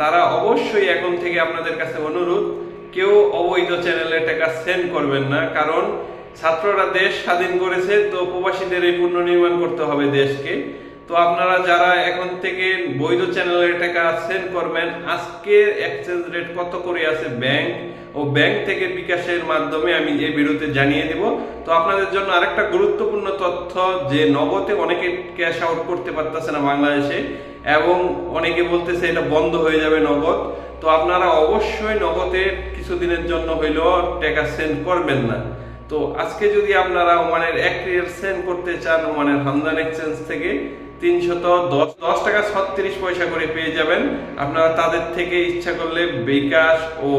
তারা অবশ্যই এখন থেকে আপনাদের কাছে অনুরোধ, কেউ অবৈধ চ্যানেলে টাকা সেন্ড করবেন না, কারণ ছাত্ররা দেশ স্বাধীন করেছে, তো প্রবাসীদের এই পুনর্নির্মাণ করতে হবে দেশকে। তো আপনারা যারা এখন থেকে বৈধ চ্যানেলে টাকা সেন্ড করবেন আজকের এক্সচেঞ্জ রেট কত করে আছে ব্যাংক ও ব্যাংক থেকে বিকাশের মাধ্যমে আমি এই ভিডিওতে জানিয়ে দেব। তো আপনাদের জন্য আরেকটা গুরুত্বপূর্ণ তথ্য যে নগদে অনেকে ক্যাশ আউট করতে পারতেছে না বাংলাদেশে এবং অনেকে বলতেছে এটা বন্ধ হয়ে যাবে নগদ। তো আপনারা অবশ্যই নগদে কিছুদিনের জন্য হইলেও টাকা সেন্ড করবেন না। তো আজকে যদি আপনারা ওমানের এক সেন্ড করতে চান, ওমানের হামদান এক্সচেঞ্জ থেকে তিনশত দশ দশ টাকা ছত্রিশ পয়সা করে পেয়ে যাবেন। আপনারা তাদের থেকে ইচ্ছা করলে বিকাশ ও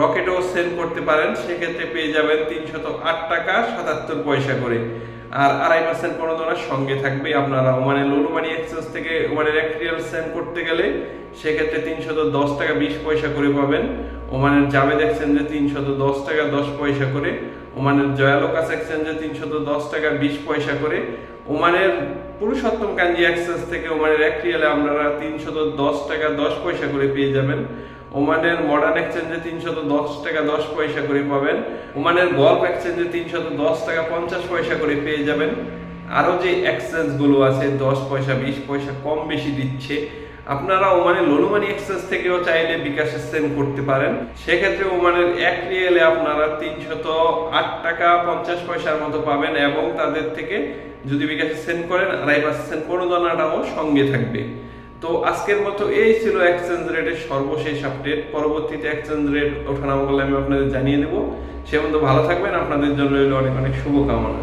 রকেটও সেল করতে পারেন। সেক্ষেত্রে পেয়ে যাবেন তিনশত আট টাকা সাতাত্তর পয়সা করে। আর আড়াই পার্সেন্ট প্রণোদনার সঙ্গে থাকবে। আপনারা ওমানের লোলুমানি এক্সচেঞ্জ থেকে ওমানের এক রিয়াল সেন্ড করতে গেলে সেক্ষেত্রে তিনশত দশ টাকা বিশ পয়সা করে পাবেন। ওমানের জাভেদ এক্সচেঞ্জে তিনশত দশ টাকা দশ পয়সা করে। ওমানের জয়ালোকাস এক্সচেঞ্জে তিনশত দশ টাকা বিশ পয়সা করে। ওমানের পুরুষোত্তম কাঞ্জি এক্সচেঞ্জ থেকে ওমানের এক রিয়ালে আপনারা তিনশত দশ টাকা দশ পয়সা করে পেয়ে যাবেন। ওমানের মডার্ন এক্সচেঞ্জে তিনশত দশ টাকা দশ পয়সা করে পাবেন। ওমানের গল্ফ এক্সচেঞ্জে তিনশত দশ টাকা পঞ্চাশ পয়সা করে পেয়ে যাবেন। আরও যে এক্সচেঞ্জগুলো আছে, দশ পয়সা, বিশ পয়সা কম বেশি দিচ্ছে, আপনারা ওমানের লোনুমানি এক্সচেঞ্জ থেকেও চাইলে বিকাশে সেন্ড করতে পারেন। সেক্ষেত্রে ওমানের এক রিয়েলে আপনারা তিনশত আট টাকা পঞ্চাশ পয়সার মতো পাবেন এবং তাদের থেকে যদি বিকাশে সেন্ড করেন, আড়াই পার্সেন্ট প্রণোদনাটাও সঙ্গে থাকবে। তো আজকের মতো এই ছিল এক্সচেঞ্জ রেটের সর্বশেষ আপডেট পরবর্তীতে এক্সচেঞ্জ রেট ওঠানামা করলে আমি আপনাদের জানিয়ে দেবো। সে মতো ভালো থাকবেন। আপনাদের জন্য রইল অনেক অনেক শুভকামনা।